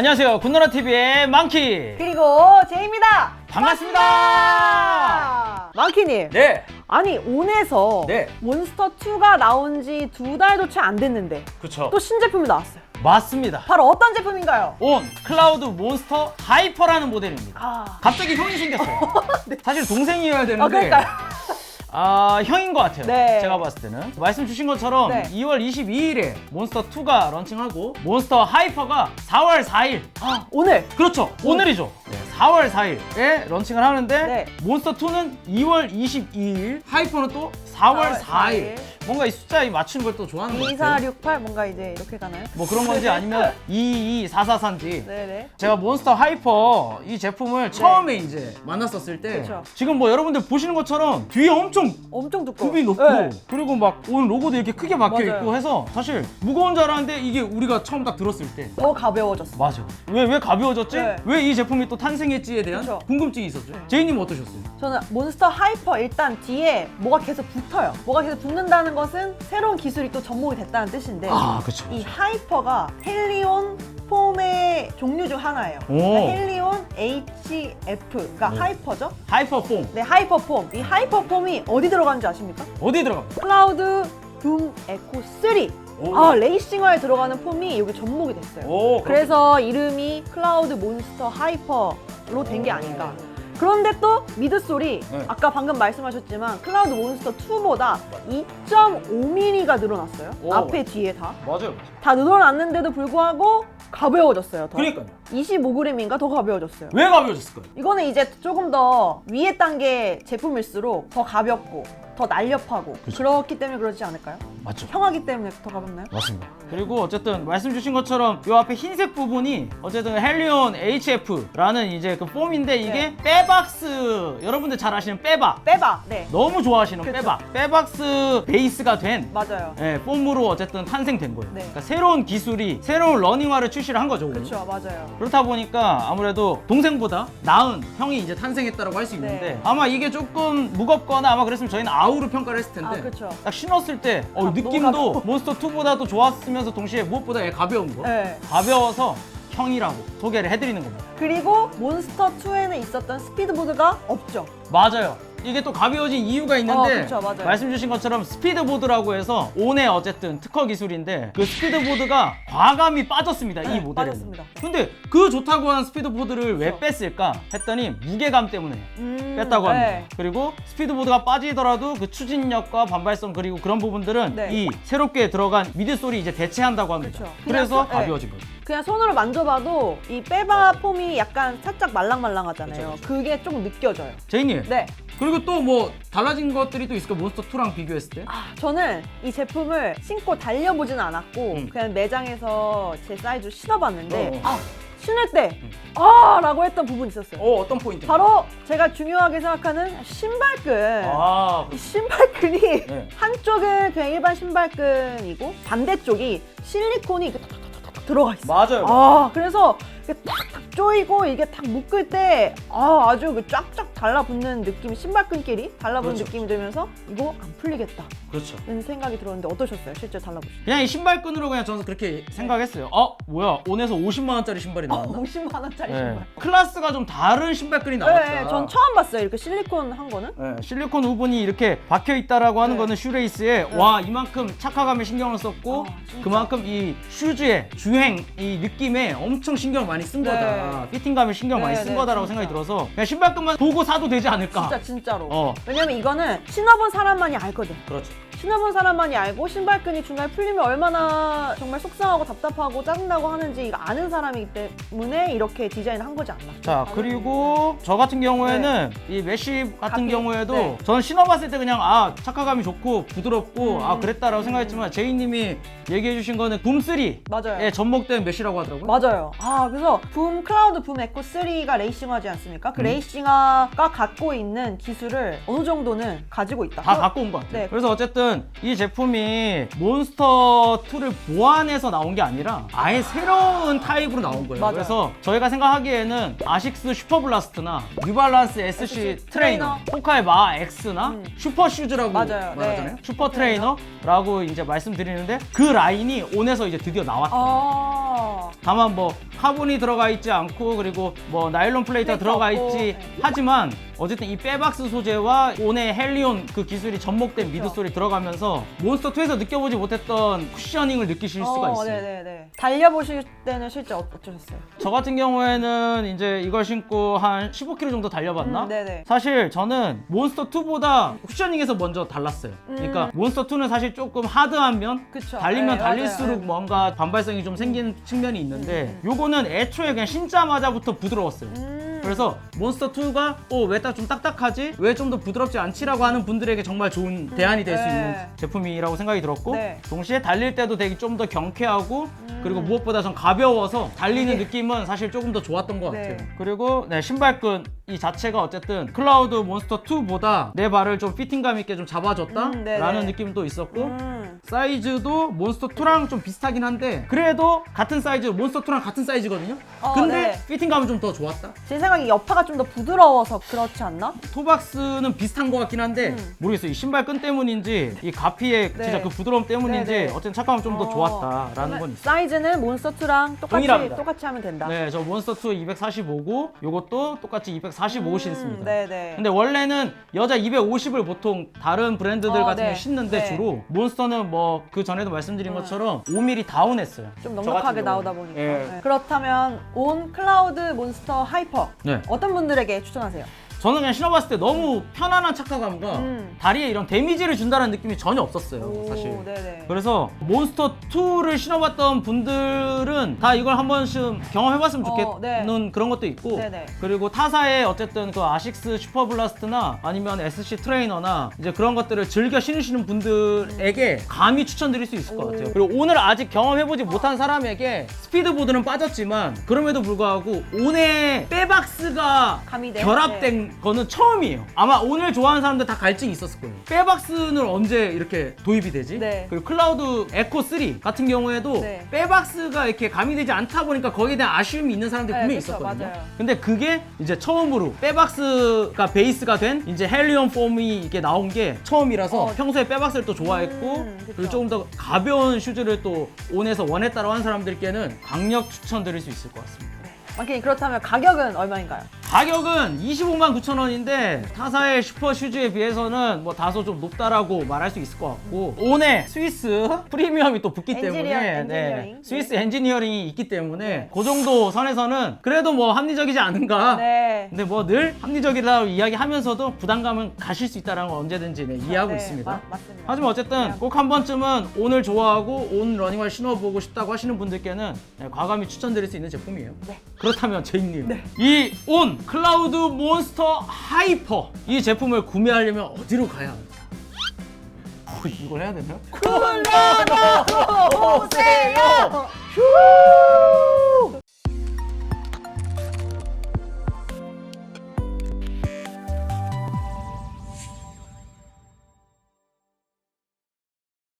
안녕하세요. 군노라 TV의 망키. 그리고 제이입니다. 반갑습니다. 망키님. 네, 아니 온에서 네. 몬스터 2가 나온 지 두 달도 채 안 됐는데 그쵸. 또 신제품이 나왔어요. 맞습니다. 바로 어떤 제품인가요? 온 클라우드 몬스터 하이퍼라는 모델입니다. 아, 갑자기 형이 생겼어요. 사실 동생이어야 아 되는데 그러니까요. 아, 형인 것 같아요. 네. 제가 봤을 때는. 말씀 주신 것처럼 네. 2월 22일에 몬스터 2가 런칭하고 몬스터 하이퍼가 4월 4일. 아, 오늘 그렇죠. 오늘이죠. 네, 4월 4일에 런칭을 하는데 네. 몬스터 2는 2월 22일, 하이퍼는 또 4월 4월 4일. 뭔가 이 숫자 이 맞추는 걸 또 좋아하는 것 같아요. 2468 뭔가 이제 이렇게 가나요? 뭐 그런 건지 아니면 22444인지. 네네. 제가 몬스터 하이퍼 이 제품을 처음에 이제 만났었을 때 네. 그쵸. 지금 뭐 여러분들 보시는 것처럼 뒤에 엄청 엄청 두꺼워. 굽이 높고 네. 그리고 막 오늘 로고도 이렇게 크게 박혀 맞아요. 있고 해서 사실 무거운 줄 알았는데 이게 우리가 처음 딱 들었을 때 더 가벼워졌어. 맞아. 왜, 왜 가벼워졌지? 네. 왜 이 제품이 또 탄생했지에 대한 그쵸. 궁금증이 있었죠. 네. 제이님 어떠셨어요? 저는 몬스터 하이퍼 일단 뒤에 뭐가 계속 붙어요. 뭐가 계속 붙는다는 것은 새로운 기술이 또 접목이 됐다는 뜻인데 아, 그쵸. 이 하이퍼가 헬리온 폼의 종류 중 하나예요. 오. 그러니까 헬리온 HF가 네. 하이퍼죠. 하이퍼 폼. 네, 하이퍼 폼. 이 하이퍼 폼이 어디 들어가는지 아십니까? 어디 들어갑니까? 클라우드 붐 에코 3. 오. 아, 레이싱화에 들어가는 폼이 여기 접목이 됐어요. 오, 그래서 이름이 클라우드 몬스터 하이퍼로 된 게 아닌가. 그런데 또 미드 소리 네. 아까 방금 말씀하셨지만 클라우드 몬스터 2보다 2.5mm가 늘어났어요. 오. 앞에 뒤에 다. 맞아요. 다 늘어났는데도 불구하고 가벼워졌어요. 더. 그러니까요. 25g인가 더 가벼워졌어요. 왜 가벼워졌을까요? 이거는 이제 조금 더 위에 단계 제품일수록 더 가볍고 더 날렵하고 그쵸. 그렇기 때문에 그러지 않을까요? 맞죠. 평하기 때문에 더 가볍나요? 맞습니다. 그리고 어쨌든 말씀 주신 것처럼 이 앞에 흰색 부분이 어쨌든 헬리온 HF라는 이제 그 폼인데 이게 네. 빼박스 여러분들 잘 아시는 빼박 빼봐. 네. 너무 좋아하시는 그쵸. 빼박 빼박스 베이스가 된 맞아요. 예, 폼으로 어쨌든 탄생된 거예요. 네. 그러니까 새로운 기술이 새로운 러닝화를 출시를 한 거죠. 오늘. 그렇죠. 맞아요. 그렇다 보니까 아무래도 동생보다 나은 형이 이제 탄생했다라고 할 수 있는데 네. 아마 이게 조금 무겁거나 아마 그랬으면 저희는 아우로 평가를 했을 텐데 아, 그쵸. 딱 신었을 때 어, 아, 너무 느낌도 가벼워. 몬스터 2보다도 좋았으면서 동시에 무엇보다 얘 가벼운 거 네. 가벼워서 형이라고 소개를 해드리는 겁니다. 그리고 몬스터 2에는 있었던 스피드보드가 없죠. 맞아요. 이게 또 가벼워진 이유가 있는데 어, 그쵸, 맞아요. 말씀 주신 것처럼 스피드보드라고 해서 온의 어쨌든 특허 기술인데 그 스피드보드가 과감히 빠졌습니다. 이 네, 모델에는. 빠졌습니다. 근데 그 좋다고 한 스피드보드를 왜. 뺐을까 했더니 무게감 때문에 음, 뺐다고 합니다. 네. 그리고 스피드보드가 빠지더라도 그 추진력과 반발성 그리고 그런 부분들은 네. 이 새롭게 들어간 미드솔이 이제 대체한다고 합니다. 그쵸. 그래서 그냥 소- 네. 가벼워진 거죠. 그냥 손으로 만져봐도 이 빼바 폼이 약간 살짝 말랑말랑하잖아요. 그쵸, 그게 좀 느껴져요. 제이님. 네. 그리고 또 뭐 달라진 것들이 또 있을까? 몬스터 2랑 비교했을 때? 아, 저는 이 제품을 신고 달려보진 않았고 음. 그냥 매장에서 제 사이즈로 신어봤는데 어, 어. 아 신을 때 아! 라고 했던 부분이 있었어요. 어, 어떤 포인트? 바로 제가 중요하게 생각하는 신발끈. 아, 이 신발끈이 네. 한쪽은 그냥 일반 신발끈이고 반대쪽이 실리콘이 이렇게 탁탁탁탁 들어가 있어요. 맞아요. 아 그래서 이게 탁탁 조이고 이게 탁 묶을 때 아, 아주 그 쫙쫙 달라붙는 느낌이 신발끈끼리 달라붙는 그렇죠. 느낌이 들면서 이거 안 풀리겠다는 그렇죠. 생각이 들었는데 어떠셨어요? 실제 달라보시면 그냥 이 신발끈으로 그냥 저는 그렇게 생각했어요. 어, 뭐야? 온에서 50만 원짜리 신발이 나왔나? 50만 원짜리 네. 신발. 클래스가 좀 다른 신발끈이 나왔다. 네, 전 처음 봤어요. 이렇게 실리콘 한 거는. 네, 실리콘 부분이 이렇게 박혀 있다라고 하는 네. 거는 슈레이스에 와 이만큼 착화감에 신경을 썼고 아, 진짜. 그만큼 이 슈즈의 주행 이 느낌에 엄청 신경 많이 쓴 네. 거다. 피팅감에 신경 많이 네, 쓴 네, 거다라고 진짜. 생각이 들어서 그냥 신발끈만 보고 사도 되지 않을까. 진짜 진짜로. 어. 왜냐면 이거는 신어본 사람만이 알거든. 그렇죠. 신어본 사람만이 알고 신발끈이 중간에 풀리면 얼마나 정말 속상하고 답답하고 짜증나고 하는지 이거 아는 사람이기 때문에 이렇게 디자인을 한 거지 않나. 자 그리고 저 같은 경우에는 이 메쉬 같은 가피. 경우에도 네. 저는 신어봤을 때 그냥 아 착화감이 좋고 부드럽고 음. 아 그랬다라고 생각했지만 제이님이 얘기해주신 거는 붐 3에 맞아요. 접목된 메쉬라고 하더라고요. 맞아요. 아 그래서 붐 클라우드 붐 에코 3가 레이싱화지 않습니까? 그 음. 레이싱화 몬스터가 갖고 있는 기술을 어느 정도는 가지고 있다. 다 갖고 온 것 같아요. 네. 그래서 어쨌든 이 제품이 몬스터 2를 보완해서 나온 게 아니라 아예 새로운 타입으로 나온 거예요. 맞아요. 그래서 저희가 생각하기에는 아식스 슈퍼 블라스트나 뉴발란스 SC SC 트레이너. 포카의 마 X나 음. 슈퍼 슈즈라고 맞아요. 말하잖아요. 네. 슈퍼 트레이너라고 이제 말씀드리는데 그 라인이 온에서 이제 드디어 나왔다. 아. 다만 뭐 카본이 들어가 있지 않고 그리고 뭐 나일론 플레이트가 플레이트 들어가 있지 네. 하지만 어쨌든 이 빼박스 소재와 온의 헬리온 그 기술이 접목된 그렇죠. 미드솔이 들어가면서 몬스터 2에서 느껴보지 못했던 쿠셔닝을 느끼실 수가 어, 있어요. 네네네. 달려보실 때는 실제 어- 어떠셨어요? 저 같은 경우에는 이제 이걸 신고 한 15km 정도 달려봤나? 음, 네네. 사실 저는 몬스터 2보다 쿠셔닝에서 먼저 달랐어요. 그러니까 몬스터 2는 사실 조금 하드한 면, 음. 그쵸. 달리면 네, 달릴수록 맞아요. 네. 뭔가 반발성이 좀 생기는 측면이 있는데 요거는 애초에 그냥 신자마자부터 부드러웠어요. 음. 그래서 몬스터 2가 어왜딱좀 딱딱하지? 왜 좀 더 부드럽지 않지라고 하는 분들에게 정말 좋은 대안이 될 수 네. 있는 제품이라고 생각이 들었고 네. 동시에 달릴 때도 되게 좀 더 경쾌하고 그리고 무엇보다 좀 가벼워서 달리는 네. 느낌은 사실 조금 더 좋았던 것 네. 같아요. 그리고 네, 신발끈 이 자체가 어쨌든 클라우드 몬스터 2보다 내 발을 좀 피팅감 있게 좀 음, 잡아줬다라는 네네. 느낌도 있었고 음. 사이즈도 몬스터 2랑 좀 비슷하긴 한데 그래도 같은 사이즈 몬스터 2랑 같은 사이즈거든요. 어, 근데 네. 피팅감은 좀 더 좋았다. 제 생각에 여파가 좀 더 부드러워서 그렇지 않나? 토박스는 비슷한 것 같긴 한데 음. 모르겠어요. 이 신발 끈 때문인지 이 가피의 네. 진짜 그 부드러움 때문인지 네, 네. 어쨌든 착감은 좀 더 어, 좋았다라는 건 있어요. 사이즈는 몬스터2랑 똑같이, 동일합니다. 똑같이 하면 된다. 네, 저 몬스터 2 245고 요것도 똑같이 245 음, 신습니다. 네네. 근데 원래는 여자 250을 보통 다른 브랜드들 어, 같은 네. 게 신는데 네. 주로 몬스터는 뭐그 전에도 말씀드린 것처럼 5mm 다운했어요. 좀 저 같은 넉넉하게 경우는. 나오다 보니까. 예. 네. 그렇다면 온 클라우드 몬스터 하이퍼 네. 어떤 분들에게 추천하세요? 저는 그냥 신어봤을 때 너무 편안한 착화감과 음. 다리에 이런 데미지를 준다는 느낌이 전혀 없었어요. 오, 사실. 네네. 그래서 몬스터 2를 신어봤던 분들은 다 이걸 한 번쯤 경험해봤으면 어, 좋겠는 네. 그런 것도 있고 네네. 그리고 타사의 어쨌든 그 아식스 슈퍼 블라스트나 아니면 SC 트레이너나 이제 그런 것들을 즐겨 신으시는 분들에게 감히 추천드릴 수 있을 것 오. 같아요. 그리고 오늘 아직 경험해보지 못한 사람에게 스피드보드는 빠졌지만 그럼에도 불구하고 온에 빼박스가 가미된? 결합된 거는 처음이에요. 아마 오늘 좋아하는 사람들 다 갈증이 있었을 거예요. 빼박스는 언제 이렇게 도입이 되지? 네. 그리고 클라우드 에코 3 같은 경우에도 네. 빼박스가 이렇게 가미되지 않다 보니까 거기에 대한 아쉬움이 있는 사람들이 네, 분명히 그쵸, 있었거든요. 맞아요. 근데 그게 이제 처음으로 빼박스가 베이스가 된 이제 헬리온 폼이 이게 나온 게 처음이라서 어. 평소에 빼박스를 또 좋아했고 음, 그쵸. 그리고 조금 더 가벼운 슈즈를 또 온에서 원했다고 한 사람들께는 강력 추천드릴 수 있을 것 같습니다. 마키님 그렇다면 가격은 얼마인가요? 가격은 25만 9천 원인데 타사의 슈퍼 슈즈에 비해서는 뭐 다소 좀 높다라고 말할 수 있을 것 같고 온에 스위스 프리미엄이 또 붙기 엔지니어- 때문에 엔지니어링. 스위스 네. 엔지니어링이 있기 때문에 네. 그 정도 선에서는 그래도 뭐 합리적이지 않은가 네. 근데 뭐 늘 합리적이라고 이야기하면서 부담감은 가실 수 있다는 건 언제든지 네, 이해하고 네, 있습니다. 마- 맞습니다. 하지만 어쨌든 네. 꼭한 번쯤은 온을 좋아하고 온 러닝화를 신어보고 싶다고 하시는 분들께는 네, 과감히 추천드릴 수 있는 제품이에요. 네. 그렇다면 제이님 이 온 클라우드 몬스터 하이퍼 이 제품을 구매하려면 어디로 가야 합니까? 어, 이걸 해야 되나요? 오세요!